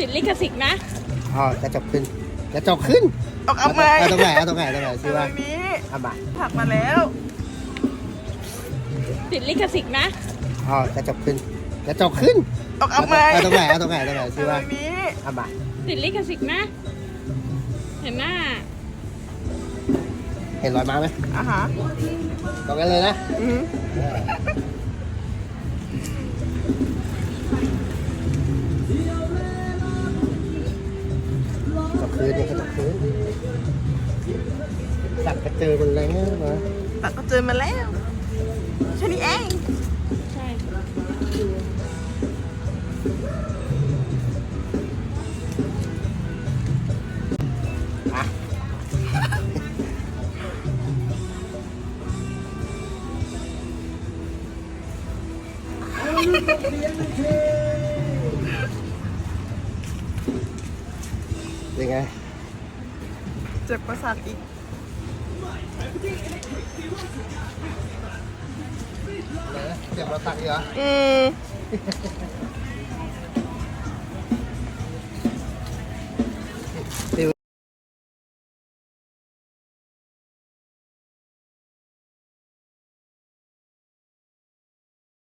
ติดลิขสิทธิ์นะอ๋อกระจกขึ้นกระจกขึ้นเอาเอาไหมเอาตรงไหนเอาตรงไหนเอาตรงไหนตซื้อรว่างนี้เอามาผักมาแล้วติดลิขสิทธิ์นะอ๋อกระจกขึ้นกระจกขึ้นเอาเอาไหมเอาตรงไหนเอาตรงไหนเอาตรงไหนตซื้อรว่างนี้เอามาติดลิขสิทธิ์นะ เห็นหน้าเห็นรอยม้าไหมอะฮะตรงนั้นเลยนะ อือหือกระจกคืนเนี่ยกระจกคืนสัตว์กระเจอมันแรงนะตักก็เจอมาแล้วแค่นี้เองใช่อะยัง ไง เจ็บประสาทอีกเดี๋ยวเราตักอีกเหรอ อืม